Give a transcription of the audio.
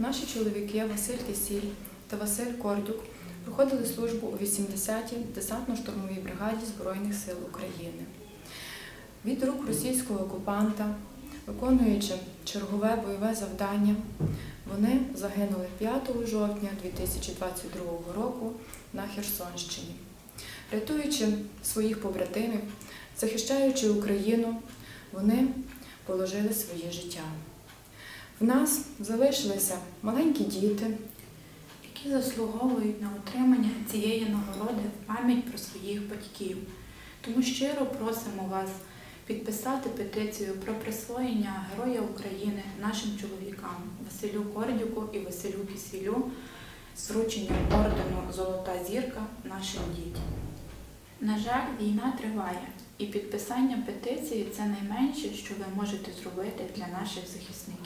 Наші чоловіки Василь Кисіль та Василь Кордюк проходили службу у 80-й десантно-штурмовій бригаді Збройних сил України. Від рук російського окупанта, виконуючи чергове бойове завдання, вони загинули 5 жовтня 2022 року на Херсонщині. Рятуючи своїх побратимів, захищаючи Україну, вони положили своє життя. В нас залишилися маленькі діти, які заслуговують на отримання цієї нагороди в пам'ять про своїх батьків. Тому щиро просимо вас підписати петицію про присвоєння Героя України нашим чоловікам Василю Кордюку і Василю Кисілю з врученням ордену Золота зірка нашим дітям. На жаль, війна триває, і підписання петиції це найменше, що ви можете зробити для наших захисників.